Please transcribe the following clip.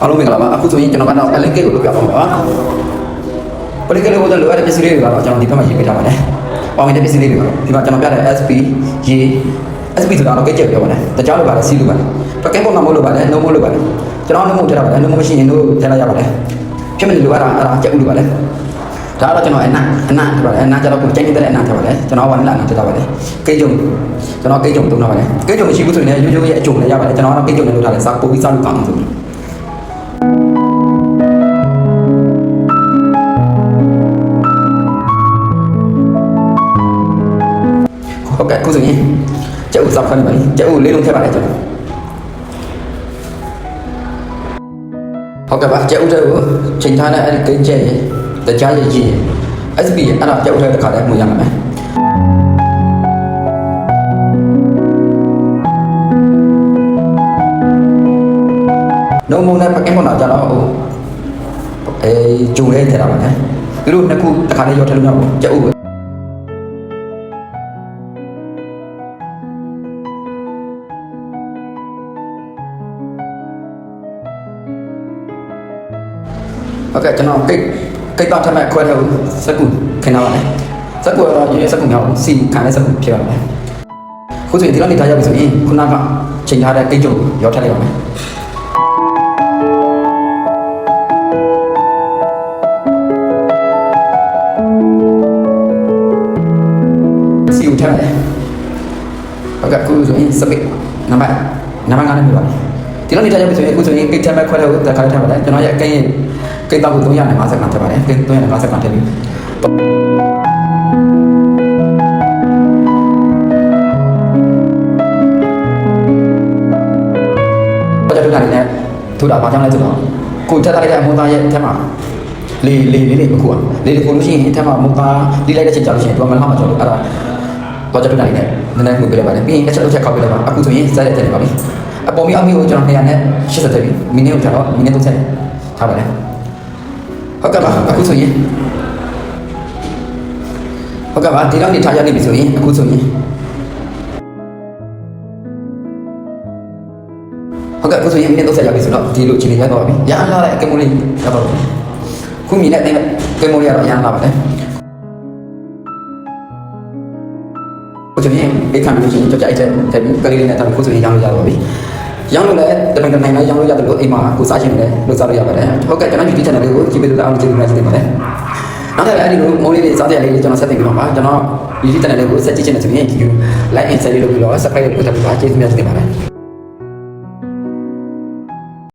အားလုံးမင်္ဂလာပါအခုဆိုရင်ကျွန်တော်ကတော့ LNK ကိုလုပ်ပြပါမယ်ပါ LNK လို့ပြောတဲ့လိုအပ်တဲ့ပစ္စည်းလေးတွေကတော့ကျွန်တော်ဒီဘက်မှာရေးပေးထားပါတယ်ပေါဝင်တဲ့ပစ္စည်းလေးတွေကတော့ဒီမှာကျွန်တော်ပြတဲ့ SP J SP ဆိုတာတော့ကြိတ်ကြပြောပါတယ်တခြားလိုပါတယ်စီးလိုပါတယ်ပကင်းပေါ်မှာမဟုတ်လို့ပါတယ်နှုံးမလို့ပါတယ်ကျွန်တော်နှုံးမထည့်တာပါတယ်နှုံးမရှိရင်တို့ထည့်လိုက်ရပါတယ်ဖြစ်မနေလို့အဲ့ဒါအဲ့ဒါကြက်ဥလိုပါတယ်ဒါတော့ကျွန်တော်အနအနထည့်ပါတယ်အနကျတော့ကိုကြိုက်နေတဲ့အနထည့်ပါတယ်ကျွန်တော်ကလည်းအနထည့်တာပါတယ်ကိတ်ကြုံကျွန်တော်ကိတ်ကြုံသုံးတာပါတယ်ကိတ်ကြုံမရှိဘူးဆိုရင်လည်းရိုးရိုးရဲ့အကြုံလည်းရပါတယ်ကျွန်တော်ကတော့ကိတ်ကြုံနဲ့လုပ်ထားတယ်စားပိုပြီးစားလို့ကောင်းအောင်ဆိုပြီး ဟုတ်ကဲ့အခုဆိုရင်ကျက်ဥစောက်ခွင့်ပါလိကျက်ဥလေးလုံးထည့်ပါလေကျွန်တော်ဟုတ်ကဲ့ပါကျက်ဥတဲ့ကိုချိန်ထားတဲ့အဲ့ဒီကိန်းကျက်ရဲ့တကြားရဲ့ကြီးရဲ့ SB ရဲ့အဲ့ဒါကျက်ဥတဲ့တစ်ခါတည်းမှုရမှာမယ်နှုံမုံနဲ့ပကင်းပေါ်တော့ကြတော့ဟိုအဲဂျုံလေးထည့်တာပါလေသူတို့နှစ်ခုတစ်ခါတည်းရောထည့်လို့မရဘူးကျက်ဥပဲ ဟုတ်ကဲ့ကျွန်တော်ကိတ်ကိတ်တော့ထပ်မဲ့ခွဲတဲ့စက်ကူခင်တာပါလေစက်ကူကတော့ရေစက်ကူမြောက်စီခံတဲ့စက်ကူဖြစ်ပါမယ်ခုဆိုရင်ဒီလောက်နေထားရပြီဆိုရင်ခုနကချိန်ထားတဲ့ကိတ်ကြုံရောထည့်လိုက်ပါမယ်စီကိုထည့်လိုက်ဟုတ်ကဲ့ခုဆိုရင်စပိတ်နံပါတ်နံပါတ်9နဲ့ပြပါမယ်ဒီလောက်နေထားရပြီဆိုရင်အခုဆိုရင်ကိတ်ထပ်မဲ့ခွဲတဲ့တခါထည့်ပါလေကျွန်တော်ရဲ့ကိတ် ရဲ့ကိတ်တော့350ခန့်ထည့်ပါတယ်ကိတ်350ခန့်ထည့်ပြီဘာကြောင့်လဲနဲ့ထူတာဘာကြောင့်လဲဆိုတော့ကိုထက်ထားလိုက်တဲ့အမုန်းသားရဲ့အထက်မှာလေလေလေးလေးမခုอ่ะလေလေခုလို့ရှိရင်အထက်မှာမုန်းသားလိလိုက်တဲ့ချိန်ကြာလို့ရှိရင်သူကမလှမ်းမကြောက်လို့အဲ့ဒါဘာကြောင့်လဲနဲ့နည်းနည်းမှုပြလိုက်ပါတယ်ပြီးရင်အချက်အချက်ခောက်ပြလိုက်ပါအခုဆိုရင်စက်တဲ့တယ်ပါပြီအပေါ်မီအမီကိုကျွန်တော်200နဲ့80တယ်ပြီမိနစ်ကိုကျွန်တော်မိနစ်30ထားပါတယ် ဟုတ်ကဲ့ပါအခုဆိုရင်ဟုတ်ကဲ့ပါဒီလောက်နေထားရနေပြီဆိုရင်အခုဆိုရင်ဟုတ်ကဲ့အခုဆိုရင်မိနစ်30ရပြီဆိုတော့ဒီလိုချိန်နေရတော့ပြီရန်လာတဲ့အကမိုးလေးရတော့ပြီခုမိနဲ့တဲ့ကမိုးလေးကတော့ရန်လာပါတယ်ကိုကျွန်တော်အိတ်ခံလို့ရှိရင်ကြောက်ကြိုက်တဲ့တဲ့ပြီးကလေးလေးနဲ့တော့ခုဆိုရင်ရောင်းလို့ရတော့ပြီ ရောင်းလို့လည်းတမန်တနိုင်လည်းရောင်းလို့ရတယ်လို့အိမ်မှာကိုစားချင်တယ်လို့စားလို့ရပါတယ်ဟုတ်ကဲ့ကျွန်တော် YouTube channel လေးကိုကြည့်ပေးလို့အားလုံးကျေးဇူးများတင်ပါတယ်နောက်ထပ်အဲ့ဒီလိုမိုးလေးတွေစားကြလေးတွေကျွန်တော်ဆက်တင်ပြပါပါကျွန်တော် YouTube channel လေးကိုဆက်ကြည့်ချင်တယ်ဆိုရင် like and share လေးလုပ်ပြီးတော့ subscribe လုပ်ပြီးတော့ကျေးဇူးများတင်ပါတယ်